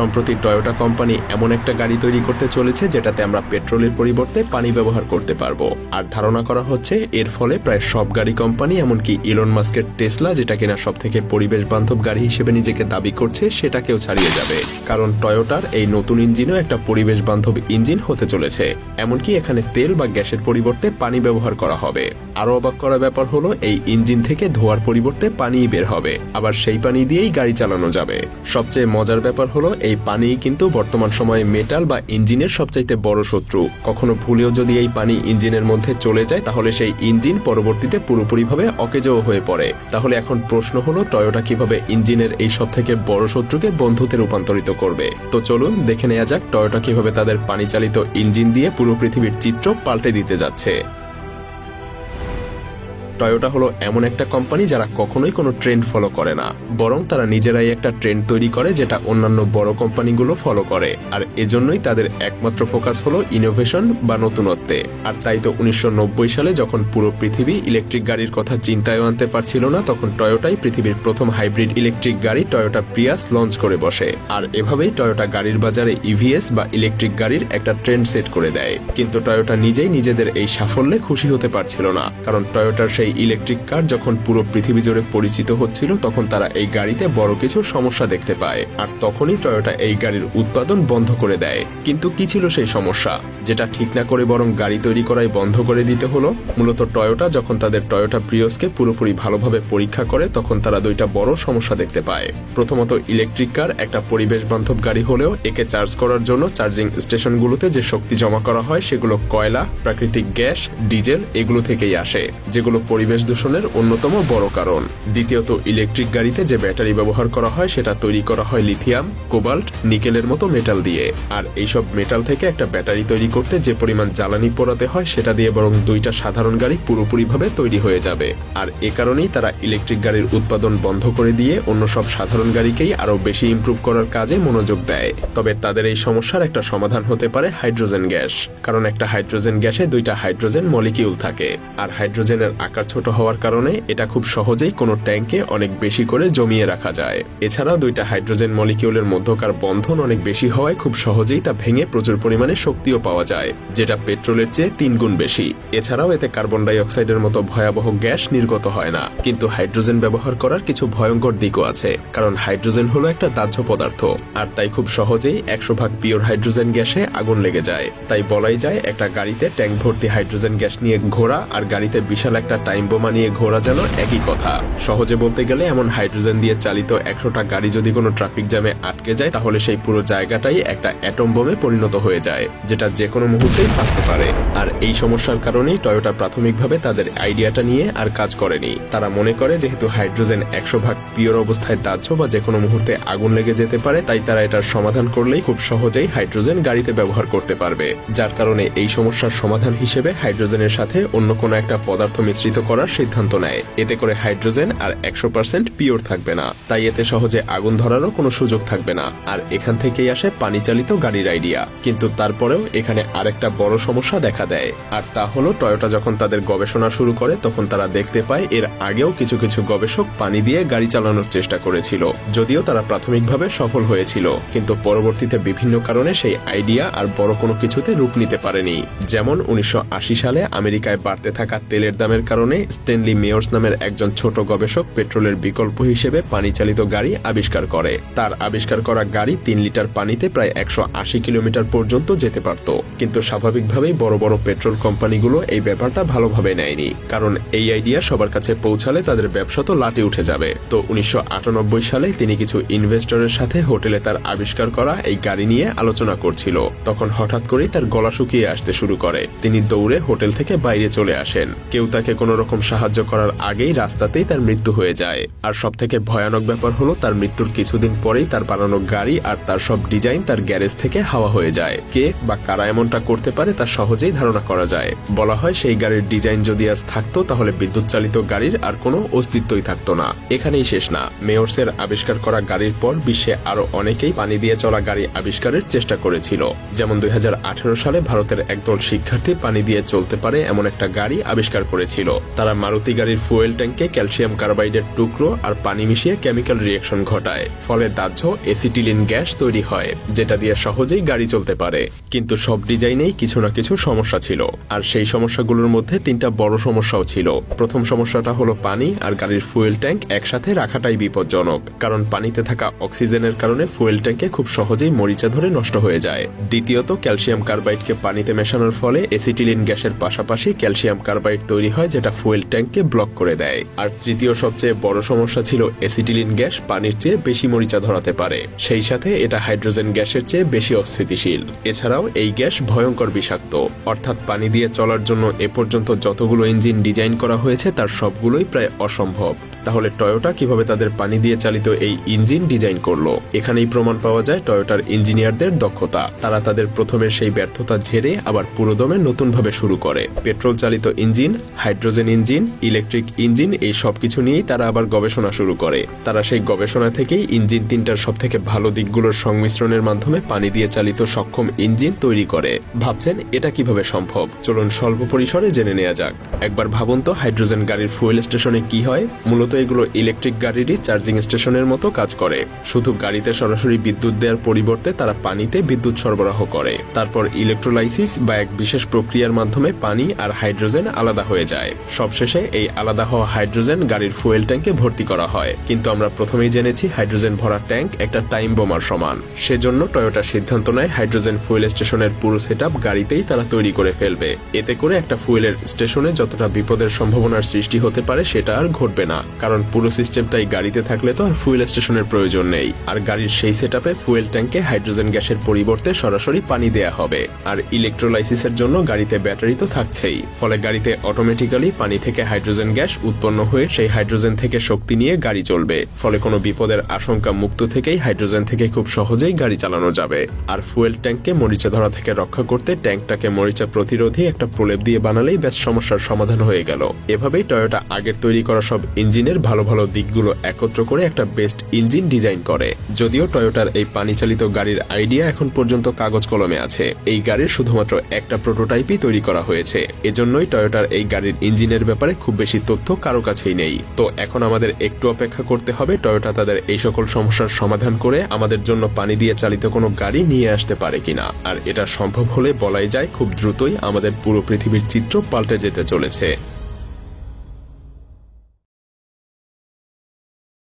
সম্প্রতি Toyota company এমন একটা গাড়ি তৈরি করতে চলেছে, যেটাতে আমরা পেট্রোলের পরিবর্তে পানি ব্যবহার করতে পারব। আর ধারণা করা হচ্ছে, এর ফলে প্রায় সব গাড়ি কোম্পানি এমনকি ইলন মাস্কের টেসলা যেটা কিনা সব থেকে পরিবেশ বান্ধব গাড়ি হিসেবে নিজেকে দাবি করছে, সেটাকেও ছাড়িয়ে যাবে। কারণ টয়োটার এই নতুন ইঞ্জিনও একটা পরিবেশ বান্ধব ইঞ্জিন হতে চলেছে। এমনকি এখানে তেল বা গ্যাসের পরিবর্তে পানি ব্যবহার করা হবে। আরও অবাক করা ব্যাপার হলো, এই ইঞ্জিন থেকে ধোয়ার পরিবর্তে পানিই বের হবে। আবার সেই পানি দিয়েই গাড়ি চালানো যাবে। সবচেয়ে মজার ব্যাপার হলো এই পানিই কিন্তু বর্তমান সময়ে মেটাল বা ইঞ্জিনের সবচাইতে বড় শত্রু। কখনো ভুলেও যদি এই পানি ইঞ্জিনের মধ্যে চলে যায়, তাহলে সেই ইঞ্জিন পরবর্তীতে পুরোপুরিভাবে অকেজও হয়ে পড়ে। তাহলে এখন প্রশ্ন হলো টয়োটা কীভাবে ইঞ্জিনের এই সব থেকে বড় শত্রুকে বন্ধুতে রূপান্তরিত করবে? তো চলুন দেখে নেওয়া যাক টয়োটা কীভাবে তাদের পানি চালিত ইঞ্জিন দিয়ে পুরো পৃথিবীর চিত্র পাল্টে দিতে যাচ্ছে। টয়োটা হলো এমন একটা কোম্পানি যারা কখনোই কোনো ট্রেন্ড ফলো করে না। বরং তারা নিজেরাই একটা ট্রেন্ড তৈরি করে যেটা অন্যান্য বড় কোম্পানিগুলো ফলো করে। আর এজন্যই তাদের একমাত্র ফোকাস হলো ইনোভেশন বা নতুনত্বে। আর তাই তো উনিশশো নব্বই সালে যখন পুরো পৃথিবী ইলেকট্রিক গাড়ির কথা চিন্তায় আনতে পারছিল না, তখন টয়োটাই পৃথিবীর প্রথম হাইব্রিড ইলেকট্রিক গাড়ি টয়োটা প্রিয়াস লঞ্চ করে বসে। আর এভাবেই টয়োটা গাড়ির বাজারে ইভিএস বা ইলেকট্রিক গাড়ির একটা ট্রেন্ড সেট করে দেয়। কিন্তু টয়োটা নিজেই নিজেদের এই সাফল্যে খুশি হতে পারছিল না। কারণ টয়োটার সেই ইলেকট্রিক কার যখন পুরো পৃথিবী জুড়ে পরিচিত হচ্ছিল, তখন তারা এই গাড়িতে বড় কিছু সমস্যা দেখতে পায়। আর তখনই টয়োটা এই গাড়ির উৎপাদন বন্ধ করে দেয়। কিন্তু কি ছিল সেই সমস্যা? যেটা ঠিক না করে বরং গাড়ি তৈরি করাই বন্ধ করে দিতে হলো। মূলত টয়োটা যখন তাদের টয়োটা প্রিয়সকে পুরোপুরি ভালোভাবে পরীক্ষা করে, তখন তারা দুইটা বড় সমস্যা দেখতে পায়। প্রথমত ইলেকট্রিক কার, একটা পরিবেশ বান্ধব গাড়ি হলেও একে চার্জ করার জন্য চার্জিং স্টেশনগুলোতে যে শক্তি জমা করা হয়, সেগুলো কয়লা, প্রাকৃতিক গ্যাস, ডিজেল, এগুলো থেকেই আসে। যেগুলো পরিবেশ দূষণের অন্যতম বড় কারণ। দ্বিতীয়ত, ইলেকট্রিক গাড়িতে যে ব্যাটারি ব্যবহার করা হয়, সেটা তৈরি করা হয় লিথিয়াম, কোবাল্ট, নিকেলের মতো মেটাল দিয়ে। আর এইসব মেটাল থেকে একটা ব্যাটারি তৈরি করতে যে পরিমাণ জ্বালানি পোড়াতে হয়, সেটা দিয়ে বরং দুইটা সাধারণ গাড়ি পুরোপুরিভাবে তৈরি হয়ে যাবে। আর এ কারণেই তারা ইলেকট্রিক গাড়ির উৎপাদন বন্ধ করে দিয়ে অন্য সব সাধারণ গাড়িকেই আরও বেশি ইমপ্রুভ করার কাজে মনোযোগ দেয়। তবে তাদের এই সমস্যার একটা সমাধান হতে পারে হাইড্রোজেন গ্যাস। কারণ একটা হাইড্রোজেন গ্যাসে দুইটা হাইড্রোজেন মলিকিউল থাকে। আর হাইড্রোজেনের আকার ছোট হওয়ার কারণে এটা খুব সহজেই কোনো ট্যাঙ্কে অনেক বেশি করে জমিয়ে রাখা যায়। এছাড়াও দুইটা হাইড্রোজেন মলিকিউলের মধ্যকার বন্ধন অনেক বেশি হওয়ায় খুব সহজেই তা ভেঙে প্রচুর পরিমাণে শক্তিও পাওয়া যায়, যেটা পেট্রোলের চেয়ে তিন গুণ বেশি। এছাড়াও এতে কার্বন ডাই অক্সাইডের মতো ভয়াবহ গ্যাস নির্গত হয় না, কিন্তু হাইড্রোজেন ব্যবহার করার কিছু ভয়ঙ্কর দিকও আছে, কারণ হাইড্রোজেন হলো একটা দাহ্য পদার্থ, আর তাই খুব সহজেই একশো ভাগ পিওর হাইড্রোজেন গ্যাসে আগুন লেগে যায়। তাই বলাই যায়, একটা গাড়িতে ট্যাঙ্ক ভর্তি হাইড্রোজেন গ্যাস নিয়ে ঘোরা আর গাড়িতে বিশাল একটা টাইম বোমা নিয়ে ঘোরা যেন একই কথা। সহজে বলতে গেলে এমন হাইড্রোজেন দিয়ে চালিত একশোটা গাড়ি যদি কোনো ট্রাফিক জ্যামে আটকে যায়, তাহলে সেই পুরো জায়গাটাই একটা অ্যাটম বোমে পরিণত হয়ে যায়, যেটা যে কোনো মুহূর্তেই ফাটতে পারে। আর এই সমস্যার কারণেই টয়োটা প্রাথমিকভাবে তাদের আইডিয়াটা নিয়ে আর কাজ করেনি। তারা মনে করে যেহেতু হাইড্রোজেন একশো ভাগ পিওর অবস্থায় দাহ্য বা যে কোনো মুহূর্তে আগুন লেগে যেতে পারে, তাই তারা এটার সমাধান করলেই খুব সহজেই হাইড্রোজেন গাড়িতে ব্যবহার করতে পারবে। যার কারণে এই সমস্যার সমাধান হিসেবে হাইড্রোজেনের সাথে অন্য কোনো একটা পদার্থ মিশ্রিত করার সিদ্ধান্ত নেয়। এতে করে হাইড্রোজেন আর একশো পার্সেন্ট পিওর থাকবে না। তাই এতে সহজে আগুন ধরারও কোনো সুযোগ থাকবে না। আর এখান থেকেই আসে পানি চালিত গাড়ির আইডিয়া কিন্তু তারপরেও এখানে আরেকটা বড় সমস্যা দেখা দেয়। আর তা হলো টয়োটা যখন তাদের গবেষণা শুরু করে, তখন তারা দেখতে পায়, এর আগেও কিছু কিছু গবেষক পানি দিয়ে গাড়ি চালানোর চেষ্টা করেছিল। যদিও তারা প্রাথমিকভাবে সফল হয়েছিল। কিন্তু পরবর্তীতে বিভিন্ন কারণে সেই আইডিয়া আর বড় কোনো কিছুতে রূপ নিতে পারেনি। যেমন উনিশশো আশি সালে আমেরিকায় বাড়তে থাকা তেলের দামের কারণে স্টেনলি মেয়র্স নামের একজন ছোট গবেষক পেট্রোলের বিকল্প হিসেবে পানি চালিত গাড়ি আবিষ্কার করে। তার আবিষ্কার করা গাড়ি তিন লিটার পানিতে প্রায় একশো আশি কিলোমিটার পর্যন্ত যেতে পারত। কিন্তু স্বাভাবিকভাবেই বড় বড় পেট্রোল কোম্পানিগুলো এই ব্যাপারটা ভালোভাবে নেয়নি। কারণ এই আইডিয়া সবার কাছে পৌঁছালে তাদের ব্যবসা তো লাটে উঠে যাবে। তো উনিশশো আটানব্বই সালে তিনি কিছু ইনভেস্টরের সাথে হোটেলে তার আবিষ্কার করা এই গাড়ি নিয়ে আলোচনা করছিল। তখন হঠাৎ করেই তার গলা শুকিয়ে আসতে শুরু করে। তিনি দৌড়ে হোটেল থেকে বাইরে চলে আসেন। কেউ তাকে কোনো রকম সাহায্য করার আগেই রাস্তাতেই তার মৃত্যু হয়ে যায়। আর সব থেকে ভয়ানক ব্যাপার হলো, তার মৃত্যুর কিছুদিন পরেই তার বানানো গাড়ি আর তার সব ডিজাইন তার গ্যারেজ থেকে হাওয়া হয়ে যায়। কে বা কারা এমনটা করতে পারে তা সহজেই ধারণা করা যায়। বলা হয়, সেই গাড়ির ডিজাইন যদি আজ থাকতো, তাহলে বিদ্যুৎ চালিত গাড়ির আর কোনো অস্তিত্বই থাকতো না। এখানেই শেষ না। মেয়র্সের আবিষ্কার করা গাড়ির পর বিশ্বে আরও অনেকেই পানি দিয়ে চলা গাড়ি আবিষ্কারের চেষ্টা করেছিল। যেমন দুই হাজার আঠেরো সালে ভারতের একদল শিক্ষার্থী পানি দিয়ে চলতে পারে এমন একটা গাড়ি আবিষ্কার করেছিল। তারা মারুতি গাড়ির ফুয়েল ট্যাঙ্কে ক্যালসিয়াম কার্বাইডের টুকরো আর পানি মিশিয়ে কেমিক্যাল রিয়েকশন ঘটায়। ফলে দাহ্য এসিটিলিন গ্যাস তৈরি হয়, যেটা দিয়ে সহজেই গাড়ি চলতে পারে। কিন্তু সব ডিজাইনেই কিছু না কিছু সমস্যা ছিল। আর সেই সমস্যাগুলোর মধ্যে তিনটা বড় সমস্যাও ছিল। প্রথম সমস্যাটা হলো পানি আর গাড়ির ফুয়েল ট্যাঙ্ক একসাথে রাখাটাই বিপজ্জনক। কারণ পানিতে থাকা অক্সিজেনের কারণে ফুয়েল ট্যাঙ্কে খুব সহজেই মরিচা ধরে নষ্ট হয়ে যায়। দ্বিতীয়ত, ক্যালসিয়াম কার্বাইডকে পানিতে মেশানোর ফলে এসিটিলিন গ্যাসের পাশাপাশি ক্যালসিয়াম কার্বাইড তৈরি হয়, যেটা ফুয়েল ট্যাঙ্ককে ব্লক করে দেয়। আর তৃতীয় সবচেয়ে বড় সমস্যা ছিল এসিটিলিন গ্যাস পানির চেয়ে বেশি মরিচা ধরাতে পারে। সেই সাথে এটা হাইড্রোজেন গ্যাসের চেয়ে বেশি অস্থিতিশীল। এছাড়াও এই গ্যাস ভয়ঙ্কর বিষাক্ত। অর্থাৎ পানি দিয়ে চলার জন্য এ পর্যন্ত যতগুলো ইঞ্জিন ডিজাইন করা হয়েছে তার সবগুলোই প্রায় অসম্ভব। তাহলে টয়োটা কীভাবে তাদের পানি দিয়ে চালিত এই ইঞ্জিন ডিজাইন করল? এখানেই প্রমাণ পাওয়া যায় টয়োটার ইঞ্জিনিয়ারদের দক্ষতা। তারা তাদের প্রথমে সেই ব্যর্থতা ঝেড়ে আবার পুরোদমে নতুনভাবে শুরু করে। পেট্রোল চালিত engine, hydrogen engine, electric engine এই সবকিছু নিয়েই তারা আবার গবেষণা শুরু করে। তারা সেই গবেষণা থেকেই ইঞ্জিন তিনটার সব থেকে ভালো দিকগুলোর সংমিশ্রণের মাধ্যমে পানি দিয়ে চালিত সক্ষম ইঞ্জিন তৈরি করে। ভাবছেন, এটা কীভাবে সম্ভব? চলুন স্বল্প পরিসরে জেনে নেওয়া যাক। একবার ভাবুন তো হাইড্রোজেন গাড়ির ফুয়েল স্টেশনে কি হয়? মূলত এগুলো ইলেকট্রিক গাড়িরই চার্জিং স্টেশনের মতো কাজ করে। শুধু গাড়িতে সরাসরি বিদ্যুৎ দেওয়ার পরিবর্তে তারা পানিতে বিদ্যুৎ সরবরাহ করে। তারপর ইলেকট্রোলাইসিস বা এক বিশেষ প্রক্রিয়ার মাধ্যমে পানি আর হাইড্রোজেন আলাদা হয়ে যায়। সবশেষে এই আলাদা হওয়া হাইড্রোজেন গাড়ির ফুয়েল ট্যাঙ্কে ভর্তি করা হয়। কিন্তু আমরা প্রথমেই জেনেছি হাইড্রোজেন ভরা ট্যাঙ্ক একটা টাইম বোমার সমান। সেজন্য টয়োটা সিদ্ধান্ত নেয় হাইড্রোজেন ফুয়েল স্টেশনের পুরো সেট গাড়িতেই তারা তৈরি করে ফেলবে। এতে করে একটা ফুয়েলের স্টেশনে যতটা বিপদের সম্ভাবনার সৃষ্টি হতে পারে সেটা আর ঘটবে না। কারণ পুরো সিস্টেমটাই গাড়িতে থাকলে তো আর ফুয়েল স্টেশনের প্রয়োজন নেই। আর গাড়ির সেই সেট ফুয়েল ট্যাঙ্কে হাইড্রোজেন গ্যাসের পরিবর্তে সরাসরি পানি দেয়া হবে। আর ইলেকট্রোলাইসিসের জন্য গাড়িতে ব্যাটারি তো থাকছেই। ফলে গাড়িতে অটোমেটিক্যালি পানি থেকে হাইড্রোজেন গ্যাস উৎপন্ন হয়ে সেই হাইড্রোজেন থেকে শক্তি নিয়ে গাড়ি চলবে। ফলে কোনো বিপদের আশঙ্কা মুক্ত থেকেই হাইড্রোজেন থেকে খুব সহজেই গাড়ি চালানো যাবে। আর ফুয়েল ট্যাঙ্ককে মরিচা ধরা থেকে রক্ষা করতে ট্যাঙ্কটাকে মরিচা প্রতিরোধী একটা প্রলেপ দিয়ে বানালেই ব্যাস সমস্যার সমাধান হয়ে গেল। এভাবেই টয়োটা আগের তৈরি করা সব ইঞ্জিনের ভালো ভালো দিকগুলো একত্র করে একটা বেস্ট ইঞ্জিন ডিজাইন করে। যদিও টয়োটার এই পানি চালিত গাড়ির আইডিয়া এখন পর্যন্ত কাগজ কলমে আছে। এই গাড়ির শুধুমাত্র একটা প্রোটোটাইপই তৈরি করা হয়েছে। এজন্যই টয়োটার এই গাড়ির ইঞ্জিনের ব্যাপারে খুব বেশি তথ্য কারও কাছেই নেই। তো এখন আমাদের একটু অপেক্ষা করতে হবে। টয়োটা তাদের এই সকল সমস্যার সমাধান করে আমাদের জন্য পানি দিয়ে চালিত কোনো গাড়ি নিয়ে আসতে পারে কিনা। আর এটা সম্ভব হলে বলাই যায় খুব দ্রুতই আমাদের পুরো পৃথিবীর চিত্র পাল্টে যেতে চলেছে।